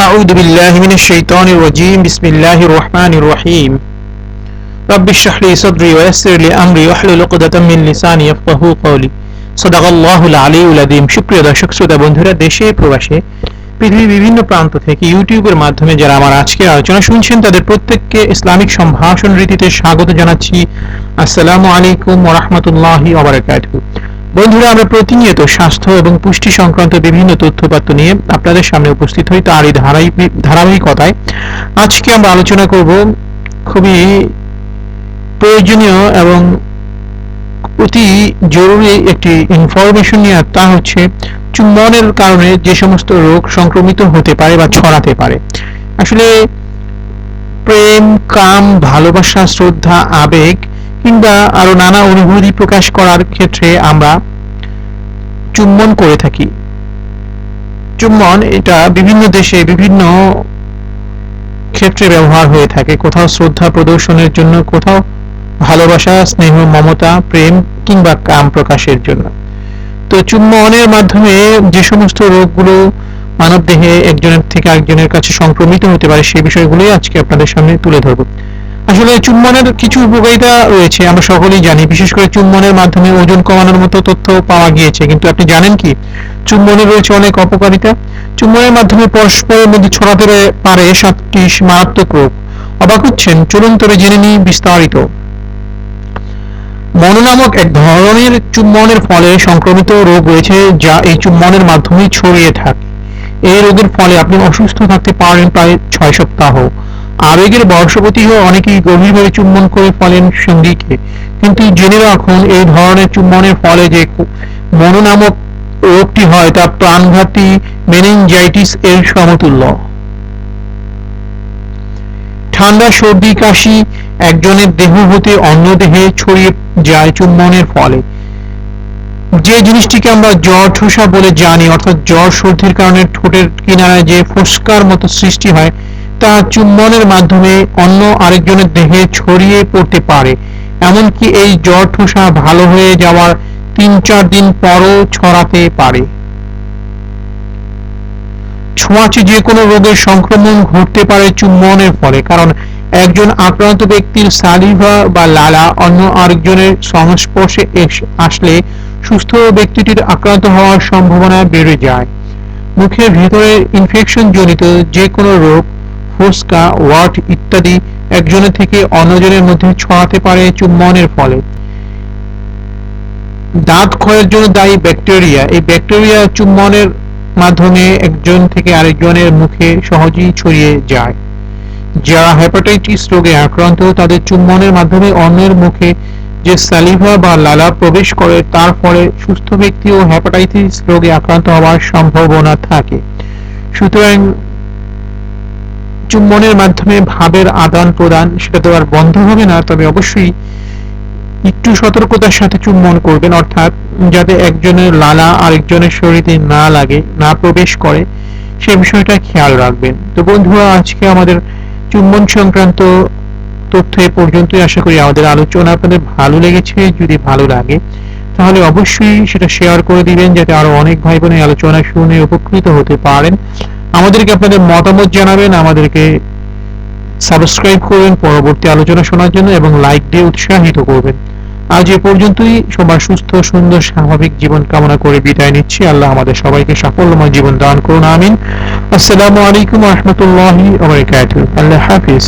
أعوذ بالله من الشيطان الرجيم بسم الله الرحمن الرحيم رب اشرح لي صدري ويسر لي أمري واحلل عقدة من لساني يفقهوا قولي صدق الله العلي العظيم সুপ্রিয় দর্শক শ্রোতা বন্ধুরা দেশে প্রবাসে পৃথিবীর বিভিন্ন প্রান্ত থেকে ইউটিউবের মাধ্যমে যারা আমার আজকের আলোচনা শুনছেন তাদের প্রত্যেককে ইসলামিক সম্ভাষণ রীতিতে স্বাগত জানাচ্ছি আসসালামু আলাইকুম ওয়া রাহমাতুল্লাহি ওয়া বারাকাতুহু বন্ধুরা, আমরা প্রতিনিয়ত স্বাস্থ্য এবং পুষ্টি সংক্রান্ত বিভিন্ন তথ্যপাত্র নিয়ে আপনাদের সামনে উপস্থিত হই তার এই ধারাবাহিকতায়। আজকে আমরা আলোচনা করব খুবই প্রয়োজনীয় এবং অতি জরুরি একটি ইনফরমেশন নিয়ে তা হচ্ছে চুম্বনের কারণে যে সমস্ত রোগ সংক্রমিত হতে পারে বা ছড়াতে পারে। আসলে প্রেম, কাম, ভালোবাসা, শ্রদ্ধা, আবেগ কিংবা আরও নানা অনুভূতি প্রকাশ করার ক্ষেত্রে আমরা চুম্বন করে থাকি। চুম্বন এটা বিভিন্ন দেশে বিভিন্ন ক্ষেত্রে ব্যবহার হয়ে থাকে। কোথাও শ্রদ্ধা প্রদর্শনের জন্য, কোথাও ভালোবাসা, স্নেহ, মমতা, প্রেম কিংবা কাম প্রকাশের জন্য। তো চুম্বনের মাধ্যমে যে সমস্ত রোগগুলো মানব দেহে একজনের থেকে আরেকজনের কাছে সংক্রমিত হতে পারে সেই বিষয়গুলোই আজকে আপনাদের সামনে তুলে ধরবো। আসলে চুম্বনের কিছু উপকারিতা রয়েছে, আমরা সকলেই জানি। বিশেষ করে চুম্বনের মাধ্যমে ওজন কমানোর মতো তথ্য পাওয়া গিয়েছে। কিন্তু আপনি জানেন কি? চুম্বনের রয়েছে অনেক অপকারিতা। চুম্বনের মাধ্যমে পরস্পরের মধ্যে ছড়াতে পারে সাতটি মারাত্মক রোগ। অবাক হচ্ছেন, চলুন জেনে নিই বিস্তারিত। মনো নামক এক ধরনের চুম্বনের ফলে সংক্রমিত রোগ রয়েছে যা এই চুম্বনের মাধ্যমে ছড়িয়ে থাকে। এই রোগের ফলে আপনি অসুস্থ থাকতে পারেন প্রায় ছয় সপ্তাহ। আবেগের বর্ষপতি হয়ে অনেকেই গভীরভাবে চুম্বন করে ফেলেন সঙ্গীকে কিন্তু জেনে রাখুন, এই ধরনের চুম্বনের ফলে যে মনো নামক রোগটি হয়, তা প্রাণঘাতী মেনিনজাইটিস এর সমতুল্য। ঠান্ডা, সর্দি, কাশি একজনের দেহ হতে অন্য দেহে ছড়িয়ে যায় চুম্বনের ফলে। যে জিনিসটিকে আমরা জ্বর, ঠোসা বলে জানি, অর্থাৎ জ্বর, সর্দির কারণে ঠোঁটের কিনারায় যে ফোসকার মতো সৃষ্টি হয় তা চুম্বনের মাধ্যমে অন্য আরেকজনের দেহে ছড়িয়ে পড়তে পারে। এমনকি এই জ্বর ঠোসা ভালো হয়ে যাওয়ার তিন চার দিন পরও ছড়াতে পারে। ছোঁয়াচে যে কোনো রোগের সংক্রমণ ঘটতে পারে চুম্বনের ফলে, কারণ একজন আক্রান্ত ব্যক্তির সালিভা বা লালা অন্য আরেকজনের সংস্পর্শে আসলে সুস্থ ব্যক্তিটির আক্রান্ত হওয়ার সম্ভাবনা বেড়ে যায়। মুখের ভেতরে ইনফেকশন জনিত যে কোনো রোগ ফুসকা, ওয়াট ইত্যাদি একজনের থেকে অন্যজনের মধ্যে ছড়াতে পারে চুম্বনের ফলে। দাঁত ক্ষয়ের জন্য দায়ী ব্যাকটেরিয়া। এই ব্যাকটেরিয়া চুম্বনের মাধ্যমে একজন থেকে আরেকজনের মুখে সহজেই ছড়িয়ে যায়। যারা হেপাটাইটিস রোগে আক্রান্ত, তাদের চুম্বনের মাধ্যমে অন্যের মুখে যে সালিভা বা লালা প্রবেশ করে, তার ফলে সুস্থ ব্যক্তিও হেপাটাইটিস রোগে আক্রান্ত হওয়ার সম্ভাবনা থাকে। সুতরাং চুম্বনের মাধ্যমে ভাবের আদান প্রদান সেটা তো আর বন্ধ হবে না, তবে অবশ্যই একটু সতর্কতার সাথে চুম্বন করবেন। অর্থাৎ যাতে একজনের লালা আরেকজনের শরীরে না লাগে, না প্রবেশ করে, সে বিষয়টা খেয়াল রাখবেন। তো বন্ধুরা, আজকে আমাদের চুম্বন সংক্রান্ত তথ্য এ পর্যন্তই। আশা করি আমাদের আলোচনা আপনাদের ভালো লেগেছে। যদি ভালো লাগে, তাহলে অবশ্যই সেটা শেয়ার করে দিবেন, যাতে আরও অনেক ভাই বোনের আলোচনা শুনে উপকৃত হতে পারেন। আমাদেরকে আপনাদের মতামত জানাবেন, আমাদেরকে সাবস্ক্রাইব করবেন, পরবর্তী আলোচনা শোনার জন্য এবং লাইক দিয়ে উৎসাহিত করবেন। আজ এ পর্যন্তই, সবার সুস্থ, সুন্দর, স্বাভাবিক জীবন কামনা করে বিদায় নিচ্ছি। আল্লাহ আমাদের সবাইকে সাফল্যময় জীবন দান করুন, আমিন। আসসালামু আলাইকুম রহমতুল্লাহ আল্লাহ হাফিজ।